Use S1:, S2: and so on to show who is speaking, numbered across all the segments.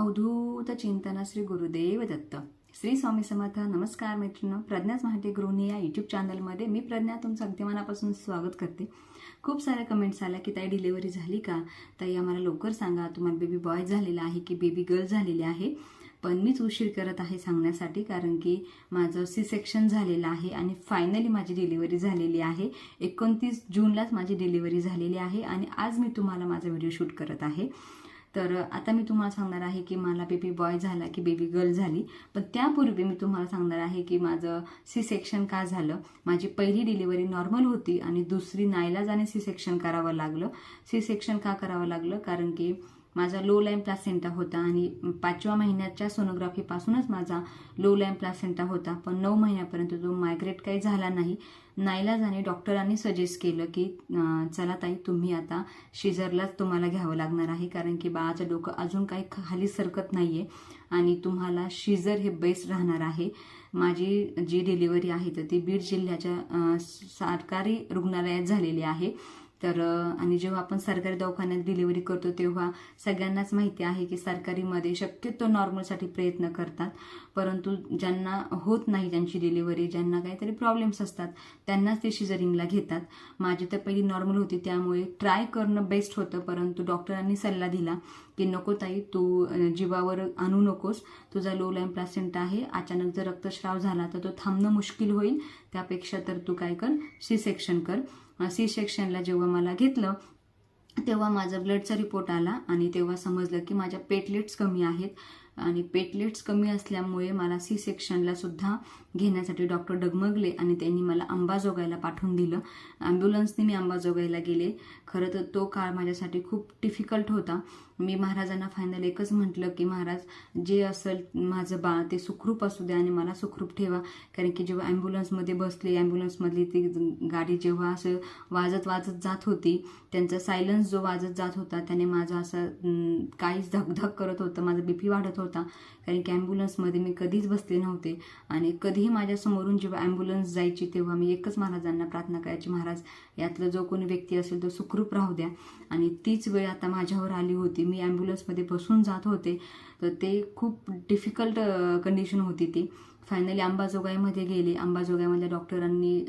S1: अवधूत चिंतन श्री गुरुदेव दत्त श्री स्वामी समर्थ नमस्कार मित्रांनो प्रज्ञाच माहिती गृहिणी या यूट्यूब चॅनलमध्ये मी प्रज्ञा तुमचं अगदी मनापासून स्वागत करते. खूप साऱ्या कमेंट्स आल्या की ताई डिलिव्हरी झाली का? ताई आम्हाला लवकर सांगा. तुम्हाला बेबी बॉय झालेला आहे की बेबी गर्ल झालेली आहे? पण मीच उशीर करत आहे सांगण्यासाठी कारण की माझं सी सेक्शन झालेलं आहे आणि फायनली माझी डिलिव्हरी झालेली आहे. एकोणतीस जूनलाच माझी डिलिव्हरी झालेली आहे आणि आज मी तुम्हाला माझा व्हिडिओ शूट करत आहे. तर आता मी तुम्हाला सांगणार आहे की मला बेबी बॉय झाला की बेबी गर्ल झाली. पण त्यापूर्वी मी तुम्हाला सांगणार आहे की माझं सी सेक्शन का झालं? माझी पहिली डिलिव्हरी नॉर्मल होती आणि दुसरी नाईलाजाने सी सेक्शन करावं लागलं. सी सेक्शन का करावं लागलं? कारण की माझा लो लाईन प्लासेंटा होता आणि पाचव्या महिन्याच्या सोनोग्राफीपासूनच माझा लो लाईन प्लासेंटा होता. पण नऊ महिन्यापर्यंत तो मायग्रेट काही झाला नाही. नाईलाजाने डॉक्टरांनी सजेस्ट केलं की चला ताई तुम्ही आता शिजरलाच तुम्हाला घ्यावं लागणार आहे कारण की बाळाचं डोकं अजून काही खाली सरकत नाही आहे आणि तुम्हाला शिजर हे बेस्ट राहणार आहे. माझी जी डिलिव्हरी आहे तर ती बीड जिल्ह्याच्या सरकारी रुग्णालयात झालेली आहे. तर आणि जेव्हा आपण सरकारी दवाखान्यात डिलिव्हरी करतो तेव्हा सगळ्यांनाच माहिती आहे की सरकारीमध्ये शक्यतो नॉर्मलसाठी प्रयत्न करतात. परंतु ज्यांना होत नाही त्यांची डिलिव्हरी ज्यांना काहीतरी प्रॉब्लेम्स असतात त्यांनाच ते शिजरिंगला घेतात. माझी तर पहिली नॉर्मल होती त्यामुळे ट्राय करणं बेस्ट होतं. परंतु डॉक्टरांनी सल्ला दिला की नको ताई तू जीवावर आणू नकोस. तुझा लो लाईन प्लासेंटा आहे. अचानक जर रक्तस्राव झाला तर तो थांबणं मुश्किल होईल. त्यापेक्षा तर तू काय कर? सी सेक्शन कर. सी सेक्शनला जेव्हा मला घेतलं तेव्हा माझा ब्लडचा रिपोर्ट आला आणि तेव्हा समजलं की माझ्या पेटलेट्स कमी आहेत. आणि पेटलेट्स कमी असल्यामुळे मला सी सेक्शनला सुद्धा घेण्यासाठी डॉक्टर डगमगले आणि त्यांनी मला अंबाजोगाईला पाठवून दिलं. ॲम्ब्युलन्सने मी अंबाजोगाईला गेले. खरं तर तो काळ माझ्यासाठी खूप डिफिकल्ट होता. मी महाराजांना फायनल एकच म्हटलं की महाराज जे असेल माझं बाळ ते सुखरूप असू द्या आणि मला सुखरूप ठेवा. कारण की जेव्हा ॲम्ब्युलन्समध्ये बसले ॲम्ब्युलन्समधली ती गाडी जेव्हा असं वाजत वाजत जात होती त्यांचा सायलन्स जो वाजत जात होता त्याने माझं असं काहीच धकधक करत होतं माझा बीपी वाढत होता. कारण की ॲम्ब्युलन्समध्ये मी कधीच बसले नव्हते. आणि कधीही माझ्यासमोरून जेव्हा ॲम्ब्युलन्स जायची तेव्हा मी एकच महाराजांना प्रार्थना करायची महाराज यातला जो कोणी व्यक्ती असेल तो सुखरूप राहू द्या. आणि तीच वेळ आता माझ्यावर आली होती. मी ॲम्ब्युलन्समध्ये बसून जात होते तर ते खूप डिफिकल्ट कंडिशन होती ती. फायनली अंबाजोगाईमध्ये गेले. अंबाजोगाईमधल्या डॉक्टरांनी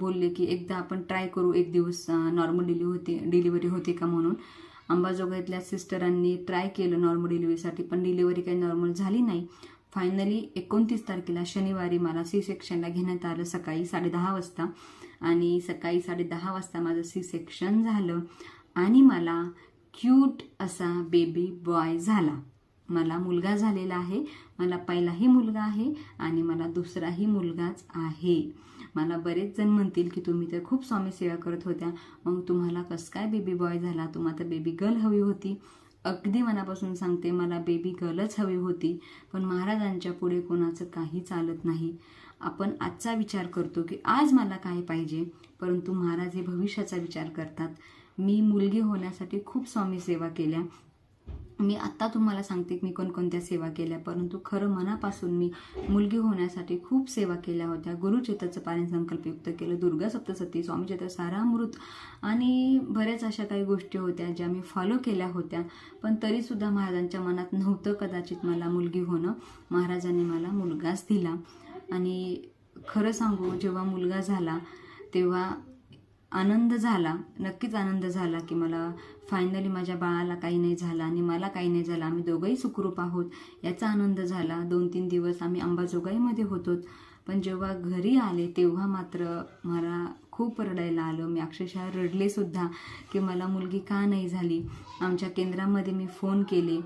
S1: बोलले की एकदा आपण ट्राय करू एक दिवस नॉर्मल डिलिव्हरी होते डिलिव्हरी होते का म्हणून. अंबाजोगाईतल्या सिस्टरांनी ट्राय केलं नॉर्मल डिलिव्हरीसाठी पण डिलिव्हरी काही नॉर्मल झाली नाही. फायनली एकोणतीस तारखेला शनिवारी मला सी सेक्शनला घेण्यात आलं सकाळी साडेदहा वाजता. आणि सकाळी साडेदहा वाजता माझं सी सेक्शन झालं. आणि मला क्यूट असा बेबी बॉय झाला. मला मुलगा झालेला आहे. मला पहिलाही मुलगा आहे आणि मला दुसराही मुलगाच आहे. मला बरेच जण म्हणतील की तुम्ही तर खूप स्वामी सेवा करत होत्या. मग तुम्हाला कसं काय बेबी बॉय झाला? तुम्हाला तर बेबी गर्ल हवी होती. अगदी मनापासून सांगते मला बेबी गर्लच हवी होती. पण महाराजांच्या पुढे कोणाचं काही चालत नाही. आपण आजचा विचार करतो की आज मला काय पाहिजे? परंतु महाराज हे भविष्याचा विचार करतात. मी मुलगी होण्यासाठी खूप स्वामी सेवा केल्या. मी आत्ता तुम्हाला सांगते की मी कोणकोणत्या सेवा केल्या परंतु खरं मनापासून मी मुलगी होण्यासाठी खूप सेवा केल्या होत्या. गुरुचेताचं पाणी संकल्पयुक्त केलं दुर्गा सप्तसती स्वामीचेत सारामृत आणि बऱ्याच अशा काही गोष्टी होत्या ज्या मी फॉलो केल्या होत्या. पण तरीसुद्धा महाराजांच्या मनात नव्हतं कदाचित मला मुलगी होणं. महाराजांनी मला मुलगाच दिला. आणि खरं सांगू जेव्हा मुलगा झाला तेव्हा आनंद झाला नक्कीच आनंद झाला की मला फायनली माझ्या बाळाला काही नाही झालं आणि मला काही नाही झालं. आम्ही दोघंही सुखरूप आहोत याचा आनंद झाला. दोन तीन दिवस आम्ही अंबाजोगाईमध्ये होतो पण जेव्हा घरी आले तेव्हा मात्र मला खूप रडायला आलं. मी अक्षरशः रडले सुद्धा की मला मुलगी का नाही झाली? आमच्या केंद्रामध्ये मी फोन केले.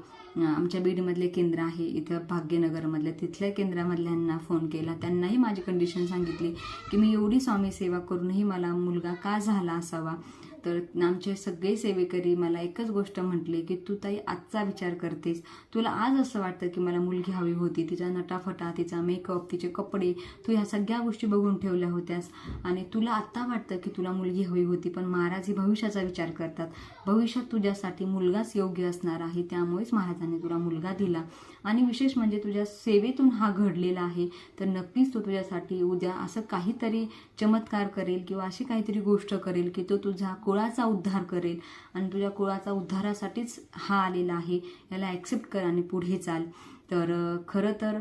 S1: आमच्या बीडमधले केंद्र आहे इथं भाग्यनगरमधल्या तिथल्या केंद्रामधल्यांना फोन केला. त्यांनाही माझी कंडिशन सांगितली की मी एवढी स्वामी सेवा करूनही मला मुलगा का झाला असावा? तर आमचे सगळे सेवेकरी मला एकच गोष्ट म्हटली की तू ताई आजचा विचार करतेस. तुला आज असं वाटतं की मला मुलगी हवी होती. तिचा नटाफटा तिचा मेकअप तिचे कपडे तू ह्या सगळ्या गोष्टी बघून ठेवल्या होत्यास. आणि तुला आत्ता वाटतं की तुला मुलगी हवी होती पण महाराज ही भविष्याचा विचार करतात. भविष्यात तुझ्यासाठी मुलगाच योग्य असणार आहे. त्यामुळेच महाराजांनी तुला मुलगा दिला. आणि विशेष म्हणजे तुझ्या सेवेतून हा घडलेला आहे. तर नक्कीच तो तुझ्यासाठी उद्या असं काहीतरी चमत्कार करेल किंवा अशी काहीतरी गोष्ट करेल की तो तुझा कुळाचा उद्धार करेल. आणि तुझ्या कुळाचा उद्धारासाठीच हा आलेला आहे. याला ॲक्सेप्ट कर आणि पुढे चाल. तर खरं तर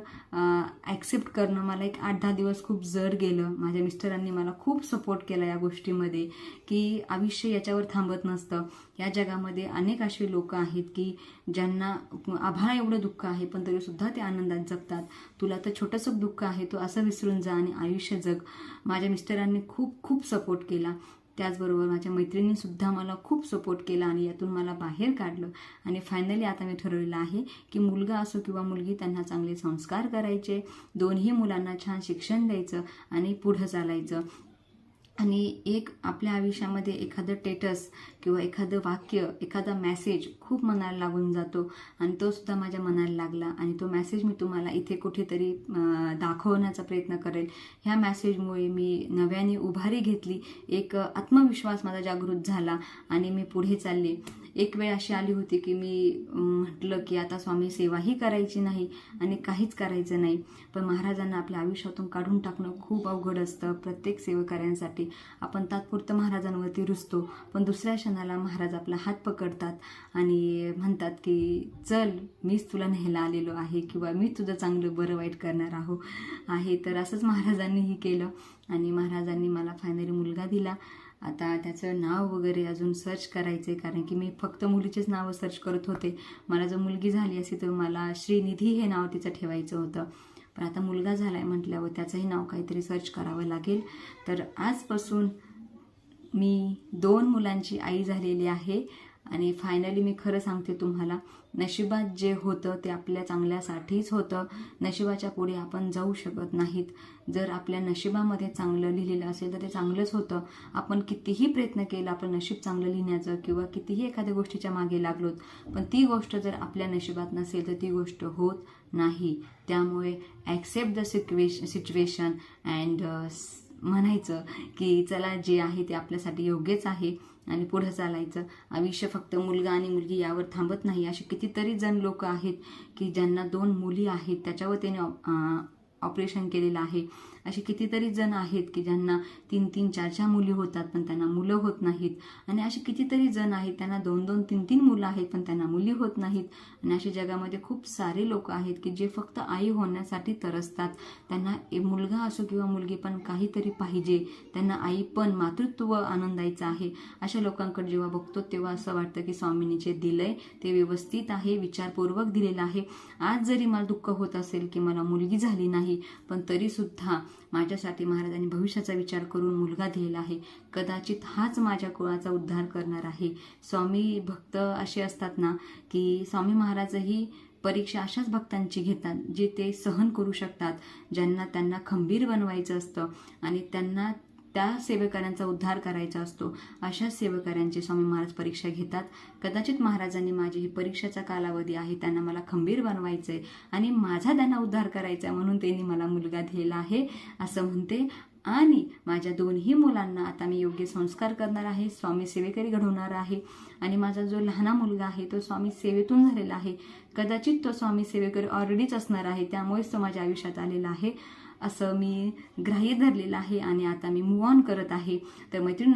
S1: ॲक्सेप्ट करणं मला एक आठ दहा दिवस खूप जड गेलं. माझ्या मिस्टरांनी मला खूप सपोर्ट केला या गोष्टीमध्ये की आयुष्य याच्यावर थांबत नसतं. या जगामध्ये अनेक असे लोक आहेत की ज्यांना आभाळ एवढं दुःख आहे पण तरीसुद्धा ते आनंदात जगतात. तुला तर छोटंसं दुःख आहे तो असं विसरून जा आणि आयुष्य जग. माझ्या मिस्टरांनी खूप खूप सपोर्ट केला. त्याचबरोबर माझ्या मैत्रिणींसुद्धा मला खूप सपोर्ट केला आणि यातून मला बाहेर काढलं. आणि फायनली आता मी ठरवलेलं आहे की मुलगा असो किंवा मुलगी त्यांना चांगले संस्कार करायचे. दोन्ही मुलांना छान शिक्षण द्यायचं आणि पुढं चालायचं. आणि एक आपल्या आयुष्यामध्ये एखादं टेटस किंवा एखादं वाक्य एखादा मॅसेज खूप मनाला लागून जातो आणि तो सुद्धा माझ्या मनाला लागला आणि तो मॅसेज मी तुम्हाला इथे कुठेतरी दाखवण्याचा प्रयत्न करेल. ह्या मॅसेजमुळे मी नव्याने उभारी घेतली. एक आत्मविश्वास माझा जागृत झाला आणि मी पुढे चालले. एक वेळ अशी आली होती की मी म्हटलं की आता स्वामी सेवाही करायची नाही आणि काहीच करायचं नाही. पण महाराजांना आपल्या आयुष्यातून काढून टाकणं खूप अवघड असतं. प्रत्येक सेवकऱ्यांसाठी आपण तात्पुरतं महाराजांवरती रुजतो पण दुसऱ्या क्षणाला महाराज आपला हात पकडतात आणि म्हणतात की चल मीच तुला न्यायला आलेलो आहे किंवा मी तुझं चांगलं बरं वाईट करणार आहो. आहे. तर असंच महाराजांनीही केलं आणि महाराजांनी मला फायनली मुलगा दिला. आता त्याचं नाव वगैरे अजून सर्च करायचं आहे कारण की मी फक्त मुलीचेच नावं सर्च करत होते. मला जर मुलगी झाली असती तर मला श्रीनिधी हे नाव तिचं ठेवायचं होतं. पण आता मुलगा झाला आहे म्हटल्यावर त्याचंही नाव काहीतरी सर्च करावं लागेल. तर आजपासून मी दोन मुलांची आई झालेली आहे. आणि फायनली मी खरं सांगते तुम्हाला नशिबात जे होतं ते आपल्या चांगल्यासाठीच होतं. नशिबाच्या पुढे आपण जाऊ शकत नाहीत. जर आपल्या नशिबामध्ये चांगलं लिहिलेलं असेल तर ते चांगलंच होतं. आपण कितीही प्रयत्न केला आपण नशीब चांगलं लिहिण्याचं किंवा कितीही एखाद्या गोष्टीच्या मागे लागलोत पण ती गोष्ट जर आपल्या नशिबात नसेल तर ती गोष्ट होत नाही. त्यामुळे ॲक्सेप्ट द सिक्वेश सिच्युएशन अँड म्हणायचं की चला जे आहे ते आपल्यासाठी योग्यच आहे. आणि पुढं चालायचं. आयुष्य फक्त मुलगा आणि मुलगी यावर थांबत नाही. असे कितीतरी जण लोक आहेत की ज्यांना दोन मुली आहेत त्याच्यावर त्याने ऑपरेशन केलेलं आहे. असे कितीतरी जण आहेत की ज्यांना तीन तीन चार चार मुली होतात पण त्यांना मुलं होत नाहीत. आणि असे कितीतरी जण आहेत त्यांना दोन दोन तीन तीन मुलं आहेत पण त्यांना मुली होत नाहीत. आणि अशा जगामध्ये खूप सारे लोक आहेत की जे फक्त आई होण्यासाठी तरसतात. त्यांना ए- मुलगा असो किंवा मुलगी पण काहीतरी पाहिजे. त्यांना आई पण मातृत्व आनंदायचं आहे. अशा लोकांकडे जेव्हा बघतो तेव्हा असं वाटतं की स्वामिनी जे दिलंय ते व्यवस्थित आहे विचारपूर्वक दिलेलं आहे. आज जरी मला दुःख होत असेल की मला मुलगी झाली नाही पण तरी सुद्धा माझ्यासाठी महाराजांनी भविष्याचा विचार करून मुलगा दिलेला आहे. कदाचित हाच माझ्या कुळाचा उद्धार करणार आहे. स्वामी भक्त असे असतात ना की स्वामी महाराजही परीक्षा अशाच भक्तांची घेतात जे ते सहन करू शकतात ज्यांना त्यांना खंबीर बनवायचं असतं आणि त्यांना त्या सेवेकऱ्यांचा उद्धार करायचा असतो. अशा सेवेकऱ्यांची स्वामी महाराज परीक्षा घेतात. कदाचित महाराजांनी माझी ही परीक्षेचा कालावधी आहे त्यांना मला खंबीर बनवायचं आहे आणि माझा त्यांना उद्धार करायचा आहे म्हणून त्यांनी मला मुलगा दिलेला आहे असं म्हणते. आणि माझ्या दोन्ही मुलांना आता मी योग्य संस्कार करणार आहे स्वामी सेवेकरी घडवणार आहे. आणि माझा जो लहाना मुलगा आहे तो स्वामी सेवेतून झालेला आहे. कदाचित तो स्वामी सेवेकरी ऑलरेडीच असणार आहे त्यामुळेच तो माझ्या आयुष्यात आलेला आहे. असं मी ग्राह्य धरलेलं आहे आणि आता मी मूव ऑन करत आहे. तर मैत्रिणी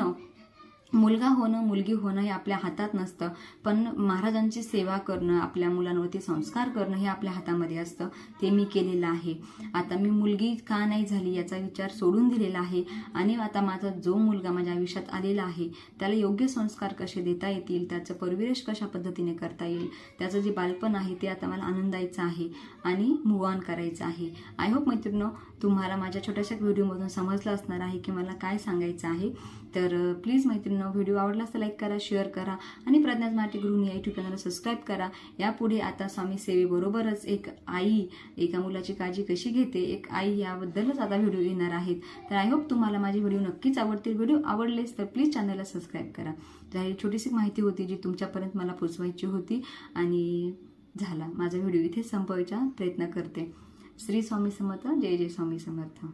S1: मुलगा होणं मुलगी होणं हे आपल्या हातात नसतं. पण महाराजांची सेवा करणं आपल्या मुलांवरती संस्कार करणं हे आपल्या हातामध्ये असतं. ते मी केलेलं आहे. आता मी मुलगी का नाही झाली याचा विचार सोडून दिलेला आहे. आणि आता माझा जो मुलगा माझ्या आयुष्यात आलेला आहे त्याला योग्य संस्कार कसे देता येतील त्याचं परविरेश कशा पद्धतीने करता येईल त्याचं जे बालपण आहे ते आता मला आनंदायचं आहे आणि मूव ऑन करायचं आहे. आय होप मैत्रिणो तुम्हाला माझ्या छोट्याशा व्हिडिओमधून समजलं असणार आहे की मला काय सांगायचं आहे. तर प्लीज मैत्रिणी व्हिडिओ आवडला तर लाईक करा शेअर करा आणि प्रज्ञाज मराठी गृहिणी या यूट्यूब चॅनलला सबस्क्राईब करा. यापुढे आता स्वामी सेवेबरोबरच एक आई एका मुलाची काळजी कशी घेते एक आई याबद्दलच आता व्हिडिओ येणार आहेत. तर आय होप तुम्हाला माझे व्हिडिओ नक्कीच आवडतील. व्हिडिओ आवडलेच तर प्लीज चॅनलला सबस्क्राईब करा. तर ही छोटीशी माहिती होती जी तुमच्यापर्यंत मला पोचवायची होती आणि झाला. माझा व्हिडिओ इथे संपवायचा प्रयत्न करते. श्री स्वामी समर्थ. जय जय स्वामी समर्थ.